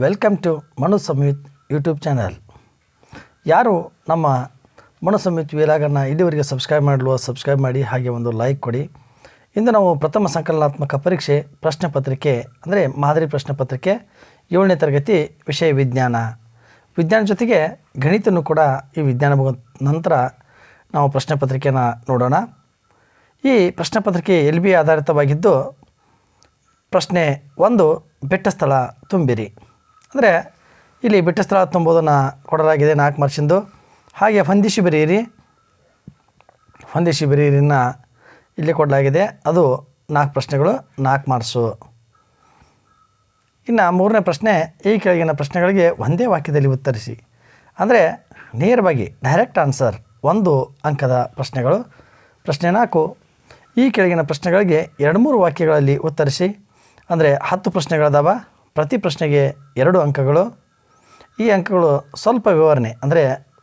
Welcome to Manu YouTube channel ಯಾರು ನಮ್ಮ ಮನು ಸಂಯುತ್ ವೀರಾಗನ್ನ ಇಲ್ಲಿವರೆಗೆ ಸಬ್ಸ್ಕ್ರೈಬ್ ಮಾಡಲು ಸಬ್ಸ್ಕ್ರೈಬ್ ಮಾಡಿ, ಹಾಗೆ ಒಂದು ಲೈಕ್ ಕೊಡಿ. ಇಂದು ನಾವು ಪ್ರಥಮ ಸಂಕಲನಾತ್ಮಕ ಪರೀಕ್ಷೆ ಪ್ರಶ್ನೆ ಪತ್ರಿಕೆ, ಅಂದರೆ ಮಾದರಿ ಪ್ರಶ್ನೆ ಪತ್ರಿಕೆ ಏಳನೇ ತರಗತಿ ವಿಷಯ ವಿಜ್ಞಾನ. ವಿಜ್ಞಾನ ಜೊತೆಗೆ ಗಣಿತನೂ ಕೂಡ ಈ ವಿಜ್ಞಾನ ನಂತರ ನಾವು ಪ್ರಶ್ನೆ ಪತ್ರಿಕೆಯನ್ನು ನೋಡೋಣ. ಈ ಪ್ರಶ್ನೆ ಪತ್ರಿಕೆ ಎಲ್ ಬಿ ಆಧಾರಿತವಾಗಿದ್ದು, ಪ್ರಶ್ನೆ ಒಂದು ಬೆಟ್ಟ ಸ್ಥಳ ತುಂಬಿರಿ. ಅಂದರೆ ಇಲ್ಲಿ ಬಿಟ್ಟಸ್ಥಳ ತುಂಬೋದನ್ನು ಕೊಡಲಾಗಿದೆ ನಾಲ್ಕು ಮಾರ್ಸಿಂದು ಹಾಗೆ ಫಂದಿಶಿ ಬಿರಿಯಿರಿ ಫಂದಿಶಿ ಬಿರಿಯಿರಿನ ಇಲ್ಲಿ ಕೊಡಲಾಗಿದೆ. ಅದು ನಾಲ್ಕು ಪ್ರಶ್ನೆಗಳು, ನಾಲ್ಕು ಮಾರ್ಕ್ಸು. ಇನ್ನು ಮೂರನೇ ಪ್ರಶ್ನೆ, ಈ ಕೆಳಗಿನ ಪ್ರಶ್ನೆಗಳಿಗೆ ಒಂದೇ ವಾಕ್ಯದಲ್ಲಿ ಉತ್ತರಿಸಿ. ಅಂದರೆ ನೇರವಾಗಿ ಡೈರೆಕ್ಟ್ ಆನ್ಸರ್ ಒಂದು ಅಂಕದ ಪ್ರಶ್ನೆಗಳು. ಪ್ರಶ್ನೆ ನಾಲ್ಕು, ಈ ಕೆಳಗಿನ ಪ್ರಶ್ನೆಗಳಿಗೆ ಎರಡು ಮೂರು ವಾಕ್ಯಗಳಲ್ಲಿ ಉತ್ತರಿಸಿ. ಅಂದರೆ ಹತ್ತು ಪ್ರಶ್ನೆಗಳದಾವ. ಪ್ರತಿ ಪ್ರಶ್ನೆಗೆ ಎರಡು ಅಂಕಗಳು. ಈ ಅಂಕಗಳು ಸ್ವಲ್ಪ ವಿವರಣೆ, ಅಂದರೆ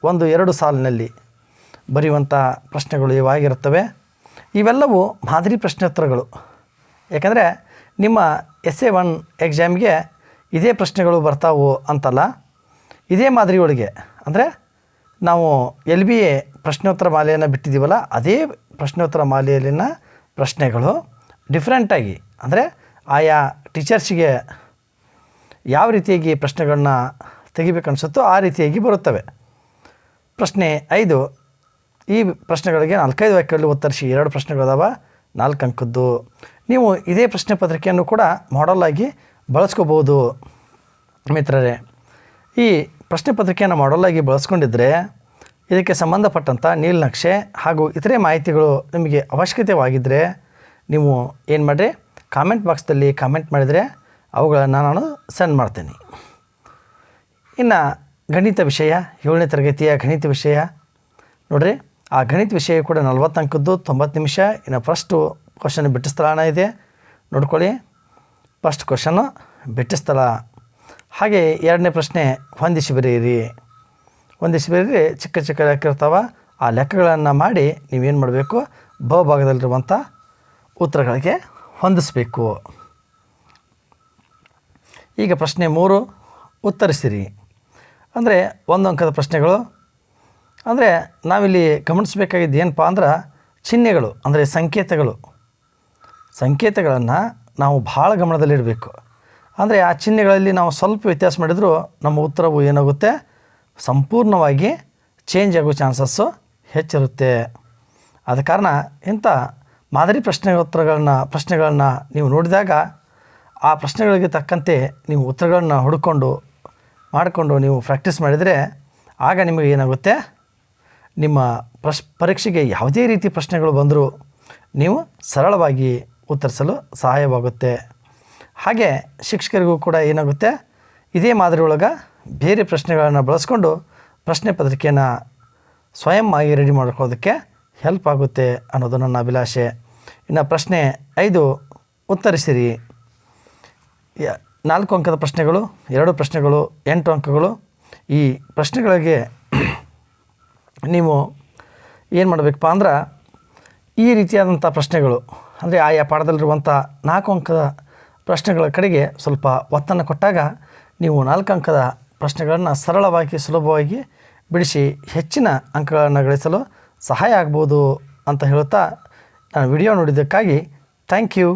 ಒಂದು ಎರಡು ಸಾಲಿನಲ್ಲಿ ಬರೆಯುವಂಥ ಪ್ರಶ್ನೆಗಳು ಇವಾಗಿರುತ್ತವೆ ಇವೆಲ್ಲವೂ ಮಾದರಿ ಪ್ರಶ್ನೋತ್ತರಗಳು ಯಾಕಂದರೆ ನಿಮ್ಮ ಎಸ್ ಎ ಒನ್ ಎಕ್ಸಾಮ್ಗೆ ಇದೇ ಪ್ರಶ್ನೆಗಳು ಬರ್ತಾವು ಅಂತಲ್ಲ. ಇದೇ ಮಾದರಿಯೊಳಗೆ, ಅಂದರೆ ನಾವು ಎಲ್ ಬಿ ಎ ಪ್ರಶ್ನೋತ್ತರ ಮಾಲೆಯನ್ನು ಬಿಟ್ಟಿದ್ದೀವಲ್ಲ ಅದೇ ಪ್ರಶ್ನೋತ್ತರ ಮಾಲೆಯಲ್ಲಿನ ಪ್ರಶ್ನೆಗಳು ಡಿಫ್ರೆಂಟಾಗಿ ಅಂದರೆ ಆಯಾ ಟೀಚರ್ಸಿಗೆ ಯಾವ ರೀತಿಯಾಗಿ ಪ್ರಶ್ನೆಗಳನ್ನ ತೆಗಿಬೇಕನ್ಸುತ್ತೋ ಆ ರೀತಿಯಾಗಿ ಬರುತ್ತವೆ. ಪ್ರಶ್ನೆ ಐದು, ಈ ಪ್ರಶ್ನೆಗಳಿಗೆ ನಾಲ್ಕೈದು ವಾಕ್ಯಗಳಲ್ಲಿ ಉತ್ತರಿಸಿ ಎರಡು ಪ್ರಶ್ನೆಗಳದಾವ, ನಾಲ್ಕು ಅಂಕದ್ದು. ನೀವು ಇದೇ ಪ್ರಶ್ನೆ ಪತ್ರಿಕೆಯನ್ನು ಕೂಡ ಮಾಡಲ್ಲಾಗಿ ಬಳಸ್ಕೋಬೋದು ಮಿತ್ರರೇ, ಈ ಪ್ರಶ್ನೆ ಪತ್ರಿಕೆಯನ್ನು ಮಾಡಲ್ಲಾಗಿ ಬಳಸ್ಕೊಂಡಿದ್ದರೆ ಇದಕ್ಕೆ ಸಂಬಂಧಪಟ್ಟಂಥ ನೀಲನಕ್ಷೆ ಹಾಗೂ ಇತರೆ ಮಾಹಿತಿಗಳು ನಿಮಗೆ ಅವಶ್ಯಕತೆವಾಗಿದ್ದರೆ ನೀವು ಏನು ಮಾಡಿರಿ ಕಾಮೆಂಟ್ ಬಾಕ್ಸ್ದಲ್ಲಿ ಕಾಮೆಂಟ್ ಮಾಡಿದರೆ ಅವುಗಳನ್ನು ನಾನು ಸೆಂಡ್ ಮಾಡ್ತೀನಿ. ಇನ್ನು ಗಣಿತ ವಿಷಯ, ಏಳನೇ ತರಗತಿಯ ಗಣಿತ ವಿಷಯ. ನೋಡಿರಿ, ಆ ಗಣಿತ ವಿಷಯ ಕೂಡ ನಲ್ವತ್ತು ಅಂಕದ್ದು ತೊಂಬತ್ತು ನಿಮಿಷ. ಇನ್ನು ಫಸ್ಟು ಕ್ವಶನ್ ಬಿಟ್ಟ ಸ್ಥಳನ ಇದೆ. ನೋಡ್ಕೊಳ್ಳಿ. ಫಸ್ಟ್ ಕ್ವಶನ್ನು ಬಿಟ್ಟ ಸ್ಥಳ. ಹಾಗೆ ಎರಡನೇ ಪ್ರಶ್ನೆ, ಹೊಂದಿಸಿ ಬರೀರಿ ಹೊಂದಿಸಿ ಬರೀರಿ ಚಿಕ್ಕ ಚಿಕ್ಕ ಲೆಕ್ಕ ಇರ್ತಾವ ಆ ಲೆಕ್ಕಗಳನ್ನು ಮಾಡಿ ನೀವೇನು ಮಾಡಬೇಕು? ಬಹುಭಾಗದಲ್ಲಿರುವಂಥ ಭಾಗದಲ್ಲಿರುವಂಥ ಉತ್ತರಗಳಿಗೆ ಹೊಂದಿಸಬೇಕು. ಈಗ ಪ್ರಶ್ನೆ ಮೂರು, ಉತ್ತರಿಸಿರಿ. ಅಂದರೆ ಒಂದು ಅಂಕದ ಪ್ರಶ್ನೆಗಳು. ಅಂದರೆ ನಾವಿಲ್ಲಿ ಗಮನಿಸಬೇಕಾಗಿದ್ದು ಏನಪ್ಪ ಅಂದ್ರೆ ಚಿಹ್ನೆಗಳು, ಅಂದರೆ ಸಂಕೇತಗಳು. ಸಂಕೇತಗಳನ್ನು ನಾವು ಭಾಳ ಗಮನದಲ್ಲಿಡಬೇಕು. ಅಂದರೆ ಆ ಚಿಹ್ನೆಗಳಲ್ಲಿ ನಾವು ಸ್ವಲ್ಪ ವ್ಯತ್ಯಾಸ ಮಾಡಿದರೂ ನಮ್ಮ ಉತ್ತರವು ಏನಾಗುತ್ತೆ? ಸಂಪೂರ್ಣವಾಗಿ ಚೇಂಜ್ ಆಗೋ ಚಾನ್ಸಸ್ಸು ಹೆಚ್ಚಿರುತ್ತೆ. ಆದ ಕಾರಣ ಇಂಥ ಮಾದರಿ ಪ್ರಶ್ನೆ ಉತ್ತರಗಳನ್ನ, ಪ್ರಶ್ನೆಗಳನ್ನ ನೀವು ನೋಡಿದಾಗ ಆ ಪ್ರಶ್ನೆಗಳಿಗೆ ತಕ್ಕಂತೆ ನೀವು ಉತ್ತರಗಳನ್ನು ಹುಡುಕೊಂಡು, ಮಾಡಿಕೊಂಡು ನೀವು ಪ್ರಾಕ್ಟೀಸ್ ಮಾಡಿದರೆ ಆಗ ನಿಮಗೆ ಏನಾಗುತ್ತೆ? ನಿಮ್ಮ ಪ್ರಶ್, ಪರೀಕ್ಷೆಗೆ ಯಾವುದೇ ರೀತಿ ಪ್ರಶ್ನೆಗಳು ಬಂದರೂ ನೀವು ಸರಳವಾಗಿ ಉತ್ತರಿಸಲು ಸಹಾಯವಾಗುತ್ತೆ. ಹಾಗೆ ಶಿಕ್ಷಕರಿಗೂ ಕೂಡ ಏನಾಗುತ್ತೆ? ಇದೇ ಮಾದರಿ ಒಳಗೆ ಬೇರೆ ಪ್ರಶ್ನೆಗಳನ್ನು ಬಳಸ್ಕೊಂಡು ಪ್ರಶ್ನೆ ಪತ್ರಿಕೆಯನ್ನು ಸ್ವಯಂ ಆಗಿ ರೆಡಿ ಮಾಡ್ಕೊಳ್ಳೋದಕ್ಕೆ ಹೆಲ್ಪ್ ಆಗುತ್ತೆ ಅನ್ನೋದು ನನ್ನ ಅಭಿಲಾಷೆ. ಇನ್ನು ಪ್ರಶ್ನೆ ಐದು, ಉತ್ತರಿಸಿರಿ. ನಾಲ್ಕು ಅಂಕದ ಪ್ರಶ್ನೆಗಳು, ಎರಡು ಪ್ರಶ್ನೆಗಳು, ಎಂಟು ಅಂಕಗಳು. ಈ ಪ್ರಶ್ನೆಗಳಿಗೆ ನೀವು ಏನು ಮಾಡಬೇಕಪ್ಪ ಅಂದ್ರೆ, ಈ ರೀತಿಯಾದಂಥ ಪ್ರಶ್ನೆಗಳು, ಅಂದರೆ ಆಯಾ ಪಾಠದಲ್ಲಿರುವಂಥ ನಾಲ್ಕು ಅಂಕದ ಪ್ರಶ್ನೆಗಳ ಕಡೆಗೆ ಸ್ವಲ್ಪ ಒತ್ತನ್ನು ಕೊಟ್ಟಾಗ ನೀವು ನಾಲ್ಕು ಅಂಕದ ಪ್ರಶ್ನೆಗಳನ್ನು ಸರಳವಾಗಿ, ಸುಲಭವಾಗಿ ಬಿಡಿಸಿ ಹೆಚ್ಚಿನ ಅಂಕಗಳನ್ನು ಗಳಿಸಲು ಸಹಾಯ ಆಗ್ಬೋದು ಅಂತ ಹೇಳುತ್ತಾ ನಾನು ವಿಡಿಯೋ ನೋಡಿದ್ದಕ್ಕಾಗಿ ಥ್ಯಾಂಕ್ ಯು